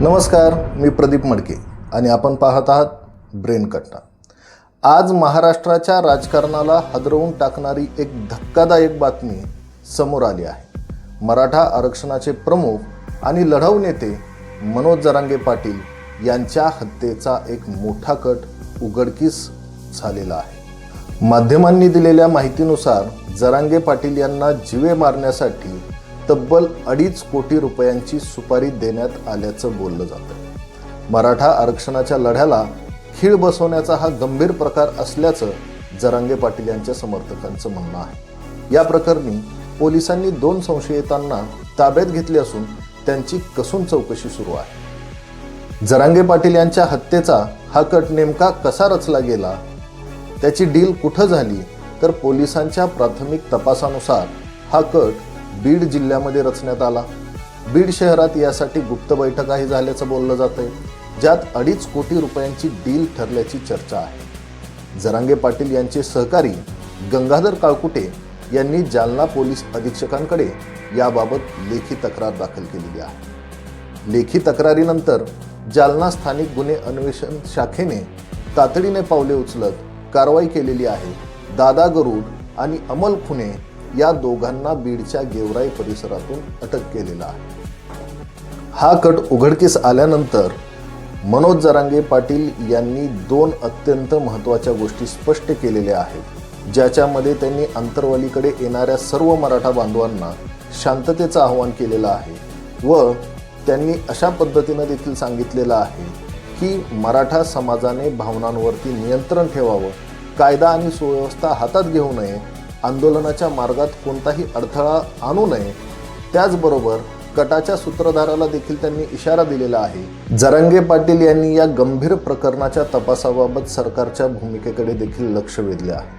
नमस्कार मी प्रदीप मडके आणि आपण पाहत आहात ब्रेन कट्टा. आज महाराष्ट्राच्या राजकारणाला हदरवून टाकणारी एक धक्कादायक बातमी समोर आली आहे. मराठा आरक्षणाचे प्रमुख आणि लढाऊ नेते मनोज जरांगे पाटील यांच्या हत्येचा एक मोठा कट उघडकीस झालेला आहे. माध्यमांनी दिलेल्या माहितीनुसार जरांगे पाटील यांना जिवे मारण्यासाठी तब्बल अडीच कोटी रुपयांची सुपारी देण्यात आल्याचं बोललं जातं. मराठा आरक्षणाच्या लढ्याला खीळ बसवण्याचा हा गंभीर प्रकार असल्याचं जरांगे पाटील यांच्या समर्थकांचं म्हणणं आहे. या प्रकरणी पोलिसांनी दोन संशयितांना ताब्यात घेतले असून त्यांची कसून चौकशी सुरू आहे. जरांगे पाटील यांच्या हत्येचा हा कट नेमका कसा रचला गेला? त्याची डील कुठं झाली? तर पोलिसांच्या प्राथमिक तपासानुसार हा कट बीड जिल्ह्यामध्ये रचण्यात आला. बीड शहरात यासाठी गुप्त बैठकाही झाल्याचं बोललं जातंय. ज्यात अडीच कोटी रुपयांची डील ठरल्याची चर्चा आहे. जरांगे पाटील यांचे सहकारी गंगाधर काळकुटे यांनी जालना पोलीस अधीक्षकांकडे याबाबत लेखी तक्रार दाखल केलेली आहे. लेखी तक्रारीनंतर जालना स्थानिक गुन्हे अन्वेषण शाखेने तातडीने पावले उचलत कारवाई केलेली आहे. दादा गरुड आणि अमल खुने या दोघांना बीडच्या गेवराई परिसरातून अटक केलेला आहे. हा कट उघडकीस आल्यानंतर मनोज जरांगे पाटील यांनी दोन अत्यंत महत्त्वाच्या गोष्टी स्पष्ट केलेल्या आहेत ज्याच्यामध्ये त्यांनी आंतरवालीकडे येणाऱ्या सर्व मराठा बांधवांना शांततेचं आवाहन केलेलं आहे व त्यांनी अशा पद्धतीनं देखील सांगितलेलं आहे की मराठा समाजाने भावनांवरती नियंत्रण ठेवावं कायदा आणि सुव्यवस्था हातात घेऊ नये आंदोलनाच्या मार्गात कोणताही अडथळा आणू नये. त्याचबरोबर कटाच्या सूत्रधाराला देखील त्यांनी इशारा दिलेला आहे. जरांगे पाटील यांनी या गंभीर प्रकरणाच्या तपासाबाबत सरकारच्या भूमिकेकडे देखील लक्ष वेधले आहे.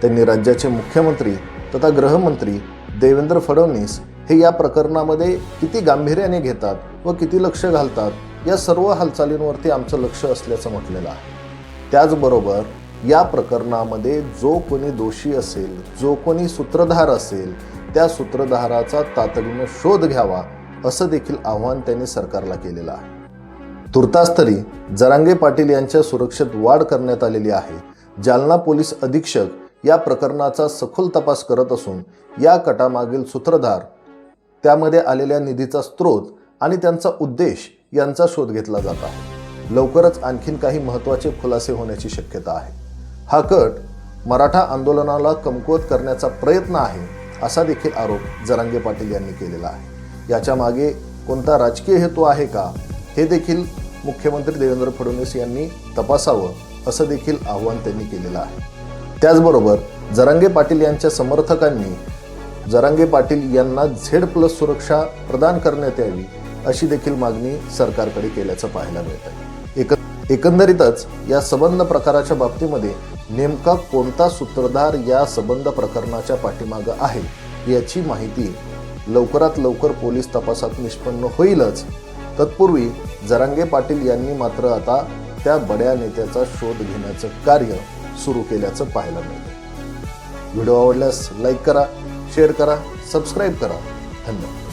त्यांनी राज्याचे मुख्यमंत्री तथा गृहमंत्री देवेंद्र फडणवीस हे या प्रकरणामध्ये किती गांभीर्याने घेतात व किती लक्ष घालतात या सर्व हालचालींवरती आमचं लक्ष असल्याचं म्हटलेलं आहे. त्याचबरोबर या प्रकरणामध्ये जो कोणी दोषी असेल जो कोणी सूत्रधार असेल त्या सूत्रधाराचा तातडीनं शोध घ्यावा असं देखील आव्हान त्यांनी सरकारला केलेलं आहे. तुर्तास तरी जरांगे पाटील यांच्या सुरक्षेत वाढ करण्यात आलेली आहे. जालना पोलीस अधीक्षक या प्रकरणाचा सखोल तपास करत असून या कटामागील सूत्रधार त्यामध्ये आलेल्या निधीचा स्रोत आणि त्यांचा उद्देश यांचा शोध घेतला जात आहे. लवकरच आणखीन काही महत्त्वाचे खुलासे होण्याची शक्यता आहे. हा कट मराठा आंदोलनाला कमकुवत करण्याचा प्रयत्न आहे असा देखील आरोप जरांगे पाटील यांनी केलेला आहे. याच्या मागे कोणता राजकीय हेतू आहे का हे देखील मुख्यमंत्री देवेंद्र फडणवीस यांनी तपासावं असं देखील आव्हान त्यांनी केलेलं आहे. त्याचबरोबर जरांगे पाटील यांच्या समर्थकांनी जरांगे पाटील यांना झेड प्लस सुरक्षा प्रदान करण्यात यावी अशी देखील मागणी सरकारकडे केल्याचं पाहायला मिळत आहे एक एकंदरीतच या सबंध प्रकाराच्या बाबतीमध्ये नेमका कोणता सूत्रधार या सबंध प्रकरणाच्या पाठीमागं आहे याची माहिती लवकरात लवकर पोलीस तपासात निष्पन्न होईलच. तत्पूर्वी जरांगे पाटील यांनी मात्र आता त्या बड्या नेत्याचा शोध घेण्याचं कार्य सुरू केल्याचं पाहायला मिळतं व्हिडिओ आवडल्यास लाईक करा शेअर करा सबस्क्राईब करा. धन्यवाद.